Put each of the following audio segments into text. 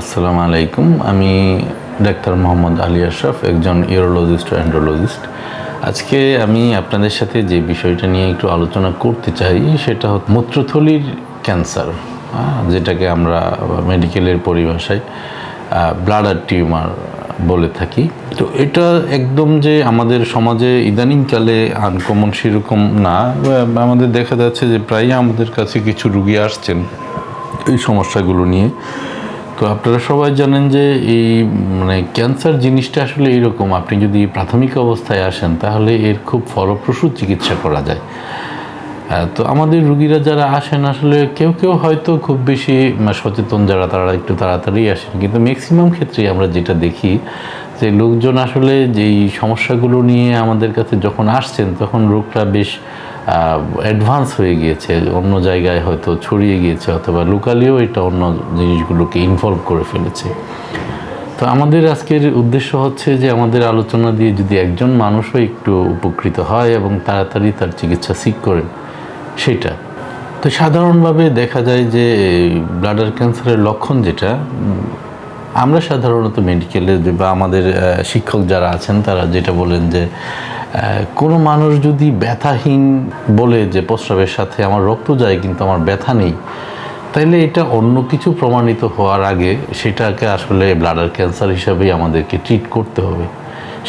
আসসালামু আলাইকুম। আমি ডাক্তার মোহাম্মদ আলী আশরাফ একজন ইউরোলজিস্ট অ্যান্ড্রোলজিস্ট। আজকে আমি আপনাদের সাথে যে বিষয়টা নিয়ে একটু আলোচনা করতে চাই সেটা হচ্ছে মূত্রথলির ক্যান্সার হ্যাঁ, যেটাকে আমরা মেডিকেলের পরিভাষায় ব্লাডার টিউমার বলে থাকি। তো এটা একদম যে আমাদের সমাজে ইদানিংকালে আনকমন সেরকম না। আমাদের দেখা যাচ্ছে যে প্রায়ই আমাদের কাছে কিছু রুগী আসছেন এই সমস্যাগুলো নিয়ে। তো আপনারা সবাই জানেন যে এই মানে ক্যান্সার জিনিসটা আসলে এইরকম, আপনি যদি প্রাথমিক অবস্থায় আসেন তাহলে এর খুব ফলপ্রসূ চিকিৎসা করা যায়। তো আমাদের রুগীরা যারা আসেন আসলে কেউ কেউ হয়তো খুব বেশি সচেতন যারা তারা একটু তাড়াতাড়ি আসেন। কিন্তু ম্যাক্সিমাম ক্ষেত্রে আমরা যেটা দেখি যে লোকজন আসলে যেই সমস্যাগুলো নিয়ে আমাদের কাছে যখন আসছেন তখন রোগটা বেশ অ্যাডভান্স হয়ে গিয়েছে, অন্য জায়গায় হয়তো ছড়িয়ে গিয়েছে অথবা লোকালিও এটা অন্য জিনিসগুলোকে ইনভলভ করে ফেলেছে। তো আমাদের আজকের উদ্দেশ্য হচ্ছে যে আমাদের আলোচনা দিয়ে যদি একজন মানুষও একটু উপকৃত হয় এবং তাড়াতাড়ি তার চিকিৎসা সিক করেন, সেটা। তো সাধারণভাবে দেখা যায় যে ব্লাডার ক্যান্সারের লক্ষণ যেটা আমরা সাধারণত মেডিকেলে বা আমাদের শিক্ষক যারা আছেন, তারা যেটা বলেন যে কোনো মানুষ যদি ব্যথাহীন বলে যে, প্রস্রাবের সাথে আমার রক্ত যায়, কিন্তু আমার ব্যথা নেই, তাইলে এটা অন্য কিছু প্রমাণিত হওয়ার আগে সেটাকে আসলে ব্লাডার ক্যান্সার হিসাবেই আমাদেরকে ট্রিট করতে হবে।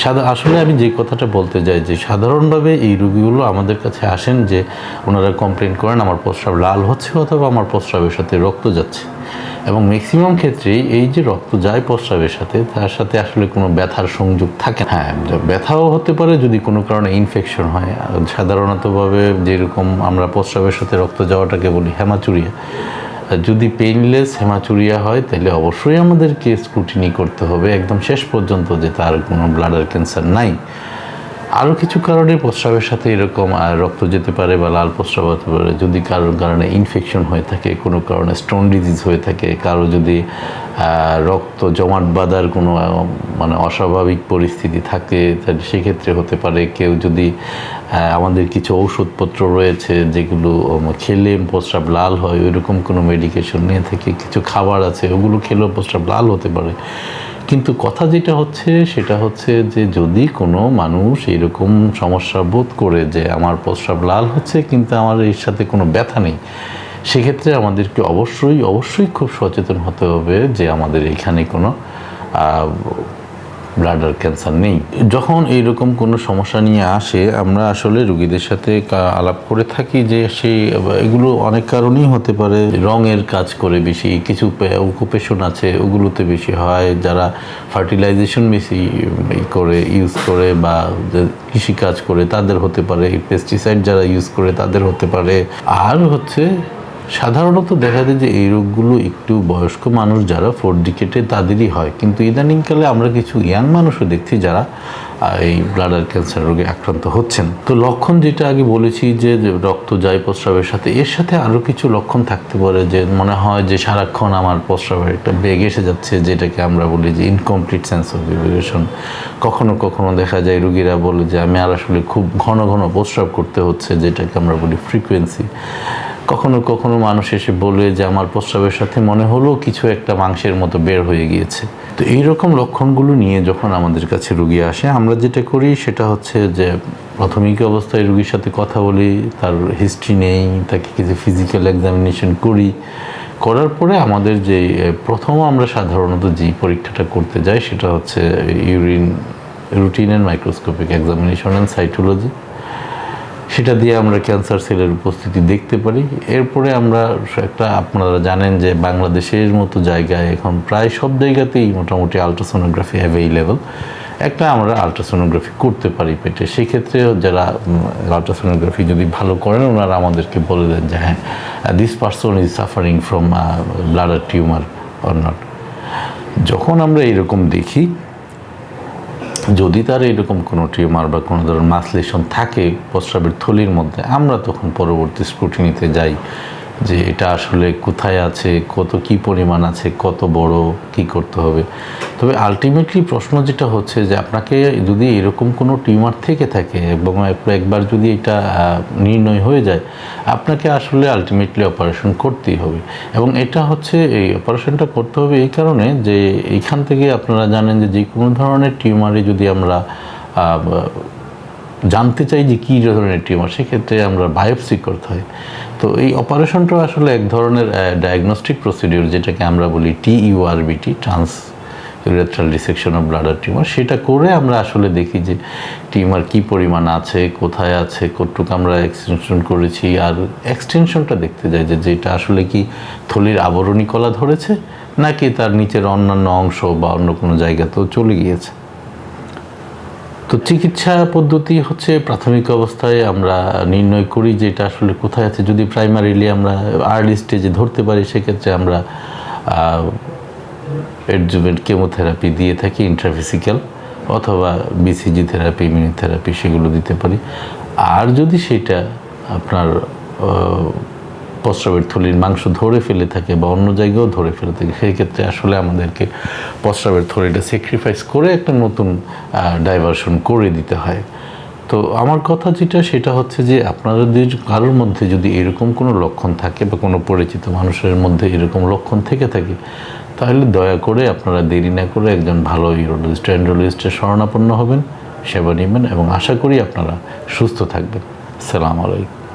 সাদা আসলে আমি যে কথাটা বলতে চাই যে, সাধারণভাবে এই রুগীগুলো আমাদের কাছে আসেন যে, ওনারা কমপ্লেন করেন, আমার প্রস্রাব লাল হচ্ছে অথবা আমার প্রস্রাবের সাথে রক্ত যাচ্ছে। এবং ম্যাক্সিমাম ক্ষেত্রেই এই যে রক্ত যায় প্রস্রাবের সাথে, তার সাথে আসলে কোনো ব্যথার সংযোগ থাকে। হ্যাঁ ব্যথাও হতে পারে যদি কোনো কারণে ইনফেকশন হয়। সাধারণতভাবে যেরকম আমরা প্রস্রাবের সাথে রক্ত যাওয়াটাকে বলি হেমাচুরিয়া যদি পেইনলেস হেমাচুরিয়া হয়, তাহলে অবশ্যই আমাদেরকে স্ক্রুটিনি করতে হবে। একদম শেষ পর্যন্ত যে তার কোনো ব্লাডার ক্যান্সার নাই। আরও কিছু কারণে প্রস্রাবের সাথে এরকম রক্ত যেতে পারে বা লাল প্রস্রাব হতে পারে। যদি কারোর কারণে ইনফেকশন হয়ে থাকে, কোনো কারণে স্টোন ডিজিজ হয়ে থাকে, কারও যদি রক্ত জমাট বাঁধার কোনো মানে অস্বাভাবিক পরিস্থিতি থাকে, তাহলে সেক্ষেত্রে হতে পারে। কেউ যদি আমাদের কিছু ঔষধপত্র রয়েছে যেগুলো খেলে প্রস্রাব লাল হয়, ওইরকম কোনো মেডিকেশন নিয়ে থেকে, কিছু খাবার আছে, ওগুলো খেলেও প্রস্রাব লাল হতে পারে। কিন্তু কথা যেটা হচ্ছে, সেটা হচ্ছে যে যদি কোনো মানুষ এরকম সমস্যা বোধ করে যে আমার প্রস্রাব লাল হচ্ছে কিন্তু আমার এর সাথে কোনো ব্যথা নেই, সেক্ষেত্রে আমাদেরকে অবশ্যই অবশ্যই খুব সচেতন হতে হবে যে আমাদের এখানে কোনো ব্লাডার ক্যান্সার নেই। যখন এইরকম কোনো সমস্যা নিয়ে আসে, আমরা আসলে রুগীদের সাথে আলাপ করে থাকি যে সে, এগুলো অনেক কারণেই হতে পারে। রঙের কাজ করে বেশি, কিছু অকুপেশন আছে, ওগুলোতে বেশি হয়, যারা ফার্টিলাইজেশন বেশি করে ইউজ করে বা যে কৃষি কাজ করে, তাদের হতে পারে। পেস্টিসাইড যারা ইউজ করে, তাদের হতে পারে। আর হচ্ছে সাধারণত দেখা যায় যে এই রোগগুলো একটু বয়স্ক মানুষ যারা ফোর ডিকেটে তাদেরই হয়। কিন্তু ইদানিংকালে আমরা কিছু ইয়াং মানুষও দেখছি যারা এই ব্লাডার ক্যান্সার রোগে আক্রান্ত হচ্ছেন। তো লক্ষণ যেটা আগে বলেছি যে রক্ত যায় প্রস্রাবের সাথে, এর সাথে আরও কিছু লক্ষণ থাকতে পারে যে, মনে হয় যে সারাক্ষণ আমার প্রস্রাবের একটা বেগ এসে যাচ্ছে, যেটাকে আমরা বলি যে ইনকমপ্লিট সেন্স অফ ভিভিগেশন কখনো কখনো দেখা যায় রুগীরা বলে যে, আমি আর আসলে খুব ঘন ঘন প্রস্রাব করতে হচ্ছে, যেটাকে আমরা বলি ফ্রিকোয়েন্সি কখনো কখনো মানুষ এসে বলে যে, আমার প্রস্রাবের সাথে মনে হলো কিছু একটা মাংসের মতো বের হয়ে গিয়েছে। তো এই রকম লক্ষণগুলো নিয়ে যখন আমাদের কাছে রুগী আসে, আমরা যেটা করি সেটা হচ্ছে যে প্রাথমিক অবস্থায় রুগীর সাথে কথা বলি, তার হিস্ট্রি নেই, তাকে কিছু ফিজিক্যাল এক্সামিনেশন করি। করার পরে আমাদের যে, প্রথম আমরা সাধারণত যেই পরীক্ষাটা করতে যাই সেটা হচ্ছে urine routine and microscopic examination and cytology সেটা দিয়ে আমরা ক্যান্সার সেলের উপস্থিতি দেখতে পারি। এরপরে আমরা একটা আপনারা জানেন যে বাংলাদেশের মতো জায়গায় এখন প্রায় সব জায়গাতেই মোটামুটি আলট্রাসোনোগ্রাফি অ্যাভেইলেবল একটা আমরা আলট্রাসোনোগ্রাফি করতে পারি পেটে। সেক্ষেত্রে যারা আলট্রাসোনোগ্রাফি যদি ভালো করেন, ওনারা আমাদেরকে বলে দেন যে হ্যাঁ this person is suffering from bladder tumour or not যখন আমরা এরকম দেখি যদি তার এরকম কোনো টিউমার বা কোনো ধরনের মাসলেশন থাকে, প্রস্রাবের থলির মধ্যে, আমরা তখন পরবর্তী স্ক্রুটিনিতে যাই। যে এটা আসলে কোথায় আছে, কত কি পরিমাণ আছে, কত বড়, কি করতে হবে? তবে আলটিমেটলি প্রশ্ন যেটা হচ্ছে যে আপনাকে যদি এরকম কোনো টিউমার থেকে থাকে এবং একবার যদি এটা নির্ণয় হয়ে যায়, আপনাকে আসলে আলটিমেটলি অপারেশন করতেই হবে। এবং এটা হচ্ছে এই অপারেশনটা করতে হবে এই কারণে যে এইখান থেকে আপনারা জানেন যে যে কোনো ধরনের টিউমারে যদি আমরা জানতে চাই যে কী ধরনের টিউমার, সেক্ষেত্রে আমরা বায়োপসি করতে হয়। তো এই অপারেশনটা আসলে এক ধরনের ডায়াগনস্টিক প্রসিডিওর যেটাকে আমরা বলি TURBT transurethral dissection of bladder tumour সেটা করে আমরা আসলে দেখি যে টিউমার কি পরিমাণ আছে, কোথায় আছে, কতটুকু আমরা এক্সটেনশন করেছি, আর এক্সটেনশনটা দেখতে যাই যে যেটা আসলে কি থলির আবরণী কলা ধরেছে, নাকি তার নিচের অন্যান্য অংশ বা অন্য কোনো জায়গাতেও চলে গিয়েছে। তো চিকিৎসা পদ্ধতি হচ্ছে প্রাথমিক অবস্থায় আমরা নির্ণয় করি যে এটা আসলে কোথায় আছে। যদি প্রাইমারিলি আমরা আর্লি স্টেজে ধরতে পারি, সেক্ষেত্রে আমরা এডজুভেন্ট কেমোথেরাপি দিয়ে থাকি ইন্ট্রাফিসিক্যাল অথবা বিসিজি থেরাপি ইমিউনোথেরাপি সেগুলো দিতে পারি। আর যদি সেটা আপনার প্রস্রাবের থলির মাংস ধরে ফেলে থাকে বা অন্য জায়গায়ও ধরে ফেলে থাকে, সেই ক্ষেত্রে আসলে আমাদেরকে প্রস্রাবের থলিটা স্যাক্রিফাইস করে একটা নতুন ডাইভারশন করে দিতে হয়। তো আমার কথা যেটা, সেটা হচ্ছে যে আপনাদের কারোর মধ্যে যদি এরকম কোনো লক্ষণ থাকে বা কোনো পরিচিত মানুষের মধ্যে এরকম লক্ষণ থেকে থাকে, তাহলে দয়া করে আপনারা দেরি না করে একজন ভালো ইউরোলজিস্ট অ্যান্ড্রোলজিস্টের শরণাপন্ন হবেন, সেবা নেবেন এবং আশা করি আপনারা সুস্থ থাকবেন। সালাম আলাইকুম।